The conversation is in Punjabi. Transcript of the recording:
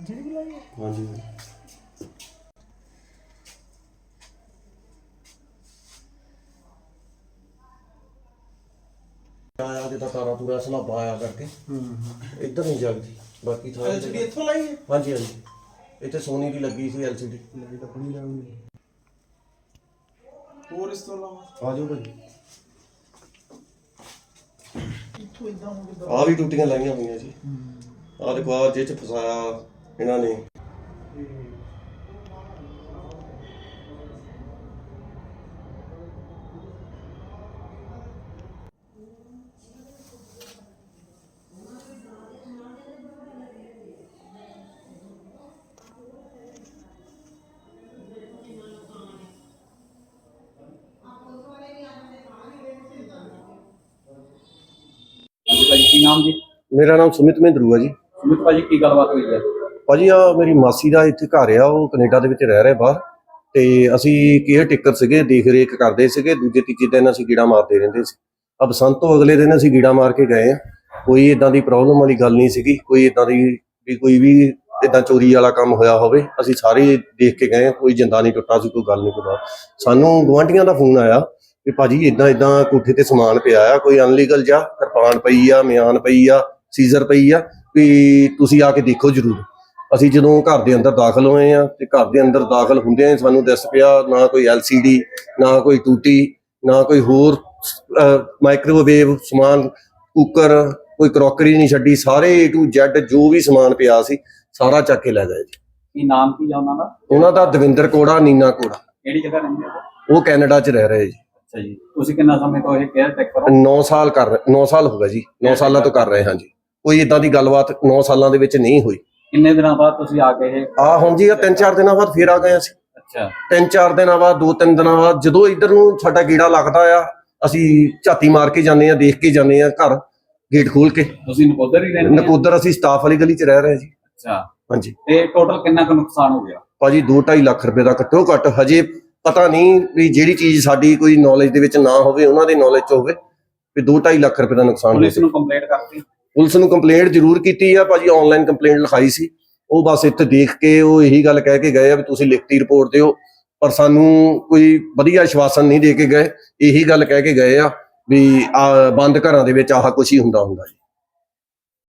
ਪੁੱਠੇ ਤੱਕ ਸਾਰੀ ਹਾਂਜੀ। ਆਇਆ ਜਿੱਦਾਂ ਤਾਰਾ ਤੂਰਾ ਸਲਾਬਾ ਆਇਆ ਕਰਕੇ। ਇੱਧਰ ਨਹੀਂ ਜਗਦੀ ਬਾਕੀ ਥਾਂ ਐਲਸੀਡੀ ਇੱਥੋਂ ਲਾਈ ਹੈ? ਹਾਂਜੀ ਹਾਂਜੀ। ਇੱਥੇ ਸੋਨੀ ਦੀ ਲੱਗੀ ਸੀ ਐਲਸੀਡੀ ਲੱਗੀ ਤਾਂ ਆਪਣੀ ਲਾਉਂਗੀ ਹੋਰ ਇਸ ਤੋਂ ਇਲਾਵਾ? ਆ ਜਾਓ ਭਾਜੀ। ਇੱਥੋਂ ਇਦਾਂ ਹੋ ਗਿਆ। ਆ ਵੀ ਟੂਟੀਆਂ ਲਾਈਆਂ ਹੋਈਆਂ ਜੀ। ਆ ਦੇਖੋ ਆ ਜਿਹ ਚ ਫਸਾਇਆ ਇਹਨਾਂ ਨੇ ਹਾਂਜੀ ਭਾਜੀ ਕੀ ਨਾਮ ਜੀ? ਮੇਰਾ ਨਾਮ ਸੁਮਿਤ ਮਹਿੰਦਰੂ ਹੈ ਜੀ। ਸੁਮਿਤ ਭਾਜੀ ਕੀ ਗੱਲਬਾਤ ਹੋਈ ਹੈ? ਭਾਜੀ ਆ ਮੇਰੀ ਮਾਸੀ ਦਾ ਇੱਥੇ ਘਰ ਆ ਉਹ ਕੈਨੇਡਾ ਦੇ ਵਿੱਚ ਰਹਿ ਰਿਹਾ ਬਾਹਰ। ਤੇ ਅਸੀਂ ਕੇਅਰ ਟੇਕਰ ਸੀਗੇ ਦੇਖ ਰੇਖ ਕਰਦੇ ਸੀਗੇ ਦੂਜੇ ਤੀਜੇ ਦਿਨ ਅਸੀਂ ਗੀੜਾ ਮਾਰਦੇ ਰਹਿੰਦੇ ਸੀ। ਆ ਬਸੰਤ ਤੋਂ ਅਗਲੇ ਦਿਨ ਅਸੀਂ ਗੀੜਾ ਮਾਰ ਕੇ ਗਏ ਆ। ਕੋਈ ਇਦਾਂ ਦੀ ਪ੍ਰੋਬਲਮ ਵਾਲੀ ਗੱਲ ਨਹੀਂ ਸੀਗੀ ਕੋਈ ਇਦਾਂ ਦੀ ਵੀ ਕੋਈ ਵੀ ਇਦਾਂ ਚੋਰੀ ਵਾਲਾ ਕੰਮ ਹੋਇਆ ਹੋਵੇ ਅਸੀਂ ਸਾਰੇ ਦੇਖ ਕੇ ਗਏ ਆ, ਕੋਈ ਜਿੰਦਾ ਨਹੀਂ ਟੁੱਟਾ ਸੀ ਕੋਈ ਗੱਲ ਨਹੀਂ ਕੋਈ ਬਾਤ। ਸਾਨੂੰ ਗੁਆਂਢੀਆਂ ਦਾ ਫੋਨ ਆਇਆ ਵੀ ਭਾਜੀ ਇਦਾਂ ਇਦਾਂ ਕੋਠੇ ਤੇ ਸਮਾਨ ਪਿਆ ਆ ਕੋਈ ਅਨਲੀਗਲ ਜਾਂ ਕਿਰਪਾਨ ਪਈ ਆ ਮਿਆਨ ਪਈ ਆ ਸੀਜ਼ਰ ਪਈ ਆ ਵੀ ਤੁਸੀਂ ਆ ਕੇ ਦੇਖੋ ਜਰੂਰ। ਅਸੀਂ ਜਦੋਂ ਘਰ ਦੇ ਅੰਦਰ ਦਾਖਲ ਹੋਏ ਆ ਤੇ ਘਰ ਦੇ ਅੰਦਰ ਦਾਖਲ ਹੁੰਦਿਆਂ ਹੀ ਸਾਨੂੰ ਦੱਸ ਪਿਆ ਨਾ ਕੋਈ LCD ਨਾ ਕੋਈ ਟੂਟੀ ਨਾ ਕੋਈ ਹੋਰ ਮਾਈਕ੍ਰੋਵੇਵ ਸਮਾਨ ਕੁੱਕਰ ਕੋਈ ਕਰੋਕਰੀ ਨਹੀਂ ਛੱਡੀ। ਸਾਰੇ A to Z ਜੋ ਵੀ ਸਮਾਨ ਪਿਆ ਸੀ ਸਾਰਾ ਚੱਕ ਕੇ ਲੈ ਗਏ ਜੀ। ਕੀ ਨਾਮ ਕੀ ਹੈ ਉਹਨਾਂ ਦਾ? ਉਹਨਾਂ ਦਾ ਦਵਿੰਦਰ ਕੋੜਾ ਨੀਨਾ ਕੋੜਾ। ਕਿਹੜੀ ਜਗ੍ਹਾ ਰਹਿੰਦੇ ਹੋ ਉਹ? ਕੈਨੇਡਾ 'ਚ ਰਹਿ ਰਹੇ ਜੀ। ਅੱਛਾ ਜੀ। ਤੁਸੀਂ ਕਿੰਨਾ ਸਮੇਂ ਤੋਂ ਇਹ ਕੇਅਰ ਟੇਕ ਕਰੋ? 9 ਸਾਲ ਕਰ 9 ਸਾਲ ਹੋ ਗਏ ਜੀ। 9 ਸਾਲਾਂ ਤੋਂ ਕਰ ਰਹੇ ਹਾਂ ਜੀ। ਕੋਈ ਇਦਾਂ ਦੀ ਗੱਲਬਾਤ 9 ਸਾਲਾਂ ਦੇ ਵਿੱਚ ਨਹੀਂ ਹੋਈ। ਕਿੰਨੇ ਦਿਨਾਂ ਬਾਅਦ ਤੁਸੀਂ ਆ ਇਹ? ਆ ਹੁਣ ਜੀ ਆ ਤਿੰਨ ਚਾਰ ਦਿਨਾਂ ਬਾਅਦ ਫੇਰ ਆ ਗਏ ਅਸੀਂ। ਅੱਛਾ। ਤਿੰਨ ਚਾਰ ਦਿਨਾਂ ਬਾਅਦ ਦੋ ਤਿੰਨ ਦਿਨਾਂ ਬਾਅਦ ਜਦੋਂ ਇੱਧਰ ਨੂੰ ਸਾਡਾ ਗੀੜਾ ਲੱਗਦਾ ਆ ਅਸੀਂ ਝਾਤੀ ਮਾਰ ਕੇ ਜਾਂਦੇ ਆ ਦੇਖ ਕੇ ਜਾਂਦੇ ਆ ਘਰ ਗੇਟ ਖੋਲ ਕੇ। ਤੁਸੀਂ ਨਕੋਦਰ ਹੀ ਰਹਿੰਦੇ ਹੋ? ਨਕੋਦਰ ਅਸੀਂ ਸਟਾਫ ਵਾਲੀ ਗਲੀ 'ਚ ਰਹਿ ਰਹੇ ਜੀ। ਅੱਛਾ। ਹਾਂਜੀ। ਤੇ ਟੋਟਲ ਕਿੰਨਾ ਕੁ ਨੁਕਸਾਨ ਹੋ ਗਿਆ? ਭਾਜੀ 2.5 ਲੱਖ ਰੁਪਏ ਦਾ ਘੱਟੋ ਘੱਟ ਹਜੇ ਪਤਾ ਨਹੀਂ ਵੀ ਜਿਹੜੀ ਚੀਜ਼ ਸਾਡੀ ਕੋਈ ਨੌਲੇਜ ਦੇ ਵਿੱਚ ਨਾ ਹੋਵੇ ਉਹਨਾਂ ਦੇ ਨੌਲੇਜ 'ਚ ਹੋਵੇ ਵੀ 2.5 ਲੱਖ ਰੁਪਏ ਦਾ ਨੁਕਸਾਨ ਪੁਲਿਸ ਨੂੰ ਕੰਪਲੇਂਟ ਕਰਤੀ? ਪੁਲਿਸ ਨੂੰ ਕੰਪਲੇਂਟ ਜ਼ਰੂਰ ਕੀਤੀ ਆ, ਭਾਜੀ ਆਨਲਾਈਨ ਕੰਪਲੇਂਟ ਲਿਖਾਈ ਸੀ। ਉਹ ਬਸ ਇੱਥੇ ਦੇਖ ਕੇ ਉਹ ਇਹੀ ਗੱਲ ਕਹਿ ਕੇ ਗਏ ਆ ਵੀ ਤੁਸੀਂ ਲਿਖਤੀ ਰਿਪੋਰਟ ਦਿਓ, ਪਰ ਸਾਨੂੰ ਕੋਈ ਵਧੀਆ ਆਸ਼ਵਾਸਨ ਨਹੀਂ ਦੇ ਕੇ ਗਏ। ਇਹੀ ਗੱਲ ਕਹਿ ਕੇ ਗਏ ਆ ਵੀ ਆ ਬੰਦ ਘਰਾਂ ਦੇ ਵਿੱਚ ਆਹ ਕੁਛ ਹੀ ਹੁੰਦਾ ਹੁੰਦਾ ਜੀ।